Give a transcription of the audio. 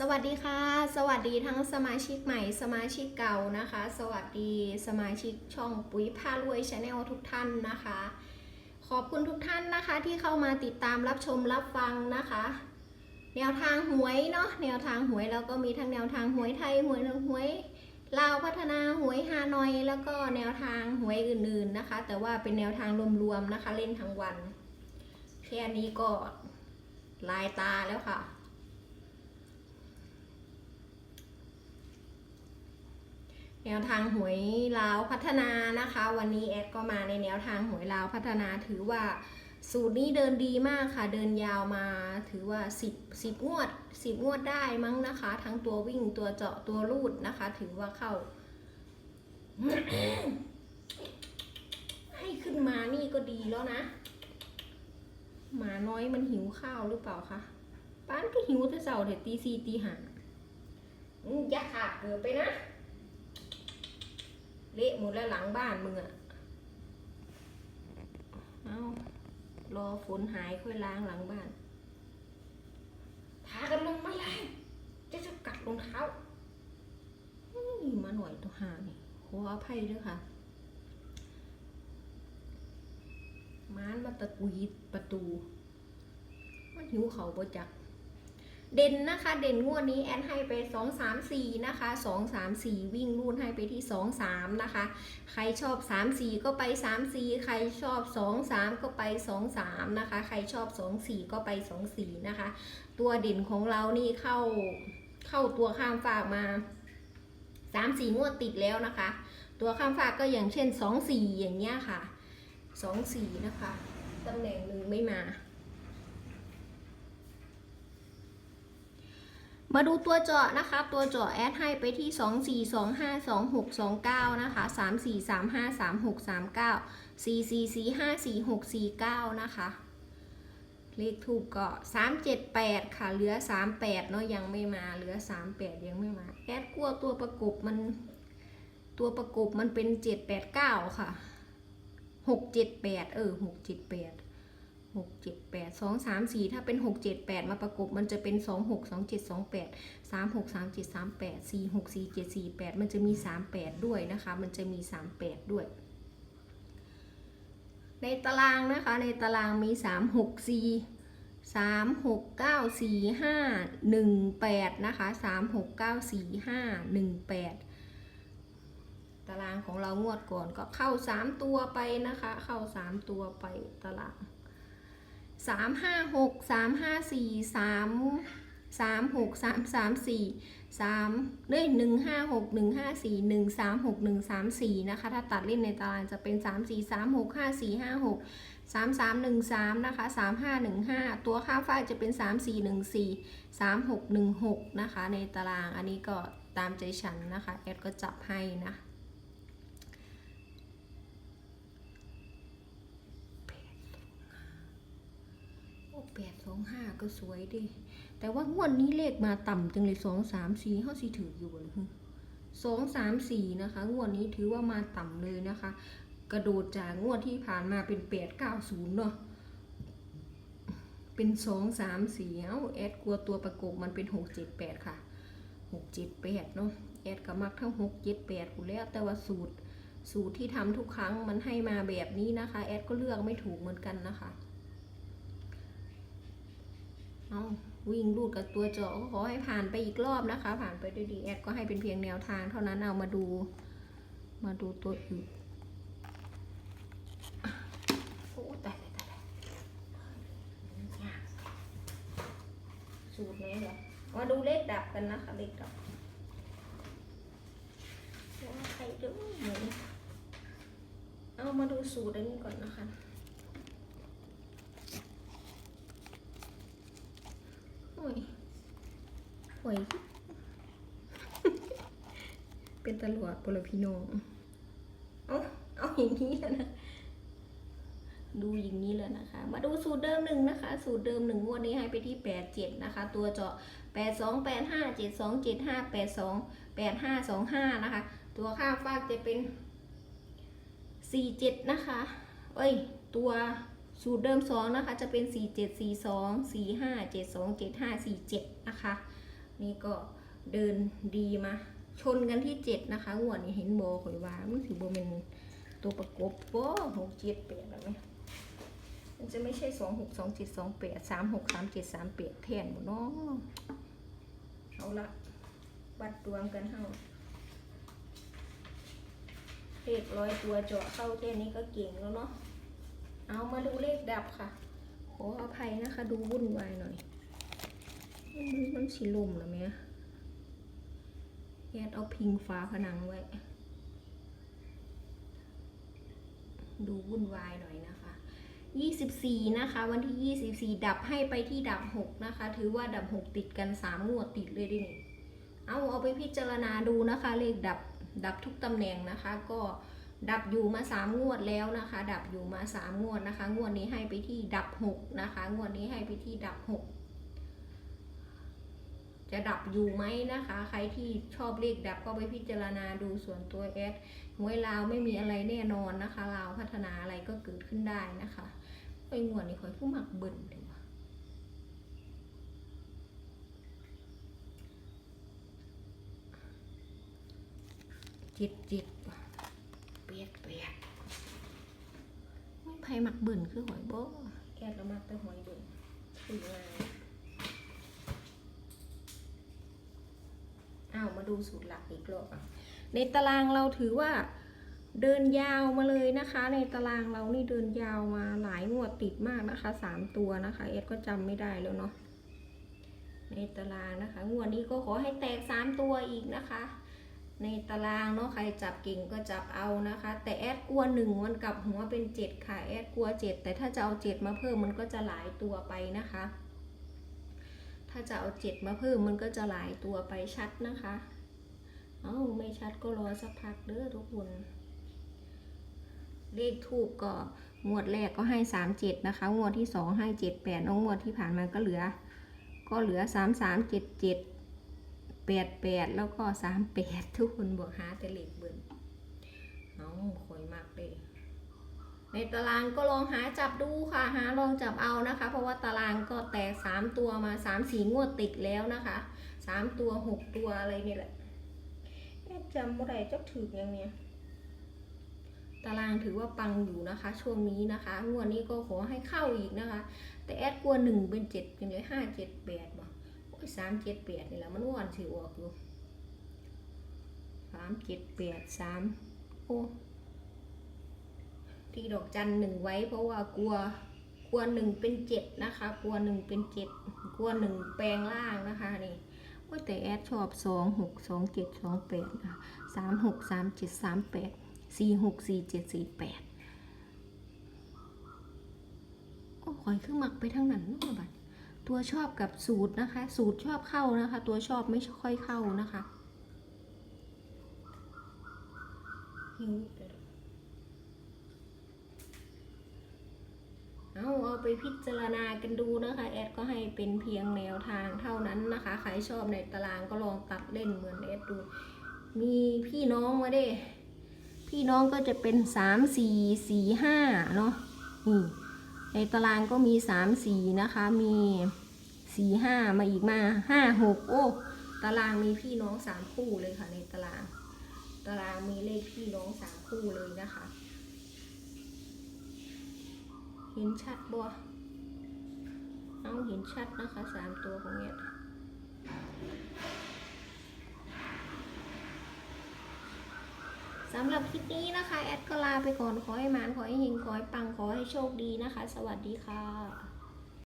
สวัสดีค่ะ สวัสดีทั้งสมาชิกใหม่สมาชิกเก่านะคะ สวัสดีสมาชิกช่องปุ๋ยผ้ารวยชาแนลทุกท่านนะคะ ขอบคุณทุกท่านนะคะที่เข้ามาติดตามรับชมรับฟังนะคะ แนวทางหวยเนาะแนวทางหวยเราก็มีทั้งแนวทางหวยไทยหวยหวยลาวพัฒนาหวยฮานอย แล้วก็แนวทางหวยอื่นๆนะคะ แต่ว่าเป็นแนวทางรวมๆนะคะ เล่นทั้งวัน แค่นี้ก็ลายตาแล้วค่ะ แนวทางหวยลาวพัฒนานะคะ วันนี้แอดก็มาในแนวทางหวยลาวพัฒนาถือว่าสูตรนี้เดินดีมากค่ะ เดินยาวมาถือว่า 10 10งวด 10 งวดได้มั้งนะคะ ทั้งตัววิ่งตัวเจาะตัวรูดนะคะ ถือว่าเข้า ให้ขึ้นมานี่ก็ดีแล้วนะ หมาน้อยมันหิวข้าวหรือเปล่าคะป้านก็หิวแต่เสาแต่ตีสี่ตีห้าอืมอย่าขาดเกิดไปนะ เละหมดแล้วหลังบ้านมึงอะเอารอฝนหายค่อยล้างหลังบ้าน พากันลงมาเลยจะจะกัดรองเท้าอุ้ยมาหน่อยตัวหานี่ขออภัยด้วยค่ะมานมาตะกุยประตู มันหิวเขาบ่จัก เด่นนะคะ เด่นงวดนี้แอนให้ไป 2 3 4 นะคะ 2 3 4 วิ่งรูดให้ไปที่ 2 3 นะคะ ใครชอบ 3 4 ก็ไป 3 4 ใครชอบ 2 3 ก็ไป 2 3 นะคะ ใครชอบ 2 4 ก็ไป 2 4 นะคะ ตัวเด่นของเรานี่เข้าเข้าตัวข้ามฝากมา 3 4 งวดติดแล้วนะคะ ตัวข้ามฝากก็อย่างเช่น 2 4 อย่างเงี้ยค่ะ 2 4 นะคะตำแหน่งหนึ่งไม่มา มาดูตัวเจาะนะคะ ตัวเจาะแอดให้ไปที่ 2 4 2 5 2 6 2 9 นะคะ 3 4 3 5 3 6 3 9 4 4 4 5 4 6 4 9 นะคะ เลขถูกก็3 7 8 ค่ะ เหลือ 3 8 เนาะยังไม่มา เหลือ 3 8 ยังไม่มา แอดกลัวตัวประกบมัน ตัวประกบมันเป็น 7 8 9 ค่ะ 6 7 8 เออ 6 7 8 หกเจ็ดแปดสองสามสี่ถ้าเป็นหกเจ็ดแปดมาประกบมันจะเป็นสองหกสองเจ็ดสองแปดสามหกสามเจ็ดสามแปดสี่หกสี่เจ็ดสี่แปดมันจะมีสามแปดด้วยนะคะ มันจะมีสามแปดด้วย ในตารางนะคะในตารางมีสามหกสี่สามหกเก้าสี่ห้าหนึ่งแปดนะคะสามหกเก้าสี่ห้าหนึ่งแปดตารางของเรางวดก่อนก็เข้าสามตัวไปนะคะ เข้าสามตัวไปตาราง สามห้าหกสามห้าสี่สามสามหกสามสามสี่สามเอ้ยหนึ่งห้าหกหนึ่งห้าสี่หนึ่งสามหกหนึ่งสามสี่นะคะ ถ้าตัดเล่นในตารางจะเป็นสามสี่สามหกห้าสี่ห้าหกสามสามหนึ่งสามนะคะสามห้าหนึ่งห้าตัวข้ามฟ้าจะเป็นสามสี่หนึ่งสี่สามหกหนึ่งหกนะคะ ในตารางอันนี้ก็ตามใจฉันนะคะ แอดก็จับให้นะ แปดสองห้าก็สวยดิ แต่ว่างวดนี้เลขมาต่ำจังเลยสองสามสี่เขาสิถืออยู่บนสองสามสี่นะคะ งวดนี้ถือว่ามาต่ำเลยนะคะ กระโดดจากงวดที่ผ่านมาเป็นแปดเก้าศูนย์เนาะเป็นสองสามสี่เอ้าแอดกลัวตัวประกบมันเป็นหกเจ็ดแปดค่ะหกเจ็ดแปดเนาะแอดก็มักทั้งหกเจ็ดแปดกูแล้วแต่ว่าสูตรสูตรที่ทำทุกครั้งมันให้มาแบบนี้นะคะ แอดก็เลือกไม่ถูกเหมือนกันนะคะ เอาวิ่งรูดกับตัวเจาะก็ขอให้ผ่านไปอีกรอบนะคะ ผ่านไปด้วยดีแอดก็ให้เป็นเพียงแนวทางเท่านั้นเอามาดู มาดูตัวอื่นโอ้ตายตายตายสูตรนี้เหรอมาดูเลขดับกันนะคะเลขดับว่าใครดูเหมือนเอามาดูสูตรอันนี้ก่อนนะคะ โอ้ยโอ้ย เป็นตำรวจปลพี่น้องเอาเอาอย่างนี้แล้วนะ ดูอย่างนี้แล้วนะคะ มาดูสูตรเดิมหนึ่งนะคะ สูตรเดิมหนึ่งงวดนี้ให้ไปที่แปดเจ็ดนะคะ ตัวเจาะแปดสองแปดห้าเจ็ดสองเจ็ดห้าแปดสองแปดห้าสองห้านะคะ ตัวข้างฟากจะเป็นสี่เจ็ดนะคะ เอ้ย ตัวสูตรเดิมสองนะคะ จะเป็นสี่เจ็ดสี่สองสี่ห้าเจ็ดสองเจ็ดห้าสี่เจ็ดนะคะ นี่ก็เดินดีมาชนกันที่เจ็ดนะคะงวดนี้เห็นโบข่อยว่ามันถือโบเป็นตัวประกบโบหกเจ็ดแปดแล้วไหมมันจะไม่ใช่สองหกสองเจ็ดสองแปดสามหกสามเจ็ดสามแปดแทนหมดเนาะเอาละวัดดวงกันเท่าเลขร้อยตัวเจาะเข้าแค่นี้ก็เก่งแล้วเนาะเอามาดูเลขดับค่ะขออภัยนะคะ ดูวุ่นวายหน่อย มันสีลมหรอแม่แยดเอาพิงฟ้าผนังไว้ ดูวุ่นวายหน่อยนะคะ 24 นะคะ วันที่ 24 ดับให้ไปที่ดับ 6 นะคะ ถือว่าดับ 6 ติดกัน 3 งวดติดเลยดินี่เอาเอาไปพิจารณาดูนะคะ เลขดับดับทุกตำแหน่งนะคะ ก็ดับอยู่มา 3 งวดแล้วนะคะ ดับอยู่มา 3 งวดนะคะ งวดนี้ให้ไปที่ดับ 6 นะคะ งวดนี้ให้ไปที่ดับ 6 จะดับอยู่ไหมนะคะ ใครที่ชอบเลขดับก็ไปพิจารณาดูส่วนตัวแอดหวยลาวไม่มีอะไรแน่นอนนะคะลาวพัฒนาอะไรก็เกิดขึ้นได้นะคะไอ้งวดนี้คอยผู้หมักเบิ่นเลยวะจิตจิตเปียกเปียกไม่ไผหมักเบิ่นคือหอยโบ้แกก็มักแต่หอยเบิ่นคือง่ายอ้าวม ดูสูตรหลักอีกรอบในตารางเราถือว่าเดินยาวมาเลยนะคะ ในตารางเรานี่เดินยาวมาหลายงวดติดมากนะคะสามตัวนะคะเอ็ดก็จำไม่ได้แล้วเนาะในตารางนะคะ งวดนี้ก็ขอให้แตกสามตัวอีกนะคะ ในตารางเนาะใครจับเก่งก็จับเอานะคะ แต่แอดกลัวหนึ่งมันกลับหัวเป็นเจ็ดค่ะแอดกลัวเจ็ดแต่ถ้าจะเอาเจ็ดมาเพิ่มมันก็จะหลายตัวไปนะคะ ถ้าจะเอาเจ็ดมาเพิ่มมันก็จะหลายตัวไปชัดนะคะ เอ้าไม่ชัดก็รอสักพักเด้อทุกคน เลขทูบก็งวดแรกก็ให้สามเจ็ดนะคะ งวดที่สองให้เจ็ดแปดน้องงวดที่ผ่านมาก็เหลือ ก็เหลือสามสามเจ็ดเจ็ดแปดแปดแล้วก็สามแปดทุกคนบอกหาแต่เลขเบิ่นเอาคอยมากเลยในตารางก็ลองหาจับดูค่ะ หาลองจับเอานะคะ เพราะว่าตารางก็แตกสามตัวมาสามสี่งวดติดแล้วนะคะสามตัวหกตัวอะไรนี่แหละ จำเมื่อไรจะถือยังเนี่ยตารางถือว่าปังอยู่นะคะ ช่วงนี้นะคะงวดนี้ก็ขอให้เข้าอีกนะคะ แต่แอดกลัวหนึ่งเป็นเจ็ดเป็นเลยห้าเจ็ดแปดบ่โอ้ยสามเจ็ดแปดนี่แหละมันอ้วนสิออกอยู่สามเจ็ดแปดสามโอ้ที่ดอกจันหนึ่งไว้เพราะว่ากลัวกลัวหนึ่งเป็นเจ็ดนะคะ กลัวหนึ่งเป็นเจ็ดกลัวหนึ่งแปลงล่างนะคะนี่ ว่าแต่แอดชอบสองหกสองเจ็ดสองแปดสามหกสามเจ็ดสามแปดสี่หกสี่เจ็ดสี่แปดโอ้คอยขึ้นมักไปทั้งนั้นนู่นบัดตัวชอบกับสูตรนะคะ สูตรชอบเข้านะคะ ตัวชอบไม่ค่อยเข้านะคะหิวเดี๋ยว เอาเอา ไปพิจารณากันดูนะคะ แอดก็ให้เป็นเพียงแนวทางเท่านั้นนะคะ ใครชอบในตารางก็ลองตัดเล่นเหมือนแอดดู มีพี่น้องมาเด้ พี่น้องก็จะเป็นสามสี่สี่ห้าเนาะนี่ในตารางก็มีสามสี่นะคะ มีสี่ห้ามาอีกมาห้าหกโอ้ ตารางมีพี่น้องสามคู่เลยค่ะในตาราง ตารางมีเลขพี่น้องสามคู่เลยนะคะ เห็นชัดบ่เอาเห็นชัดนะคะสามตัวของเนี่ยสำหรับคลิปนี้นะคะ แอดก็ลาไปก่อน ขอให้มาน ขอให้เฮงขอให้ปัง ขอให้โชคดีนะคะ สวัสดีค่ะ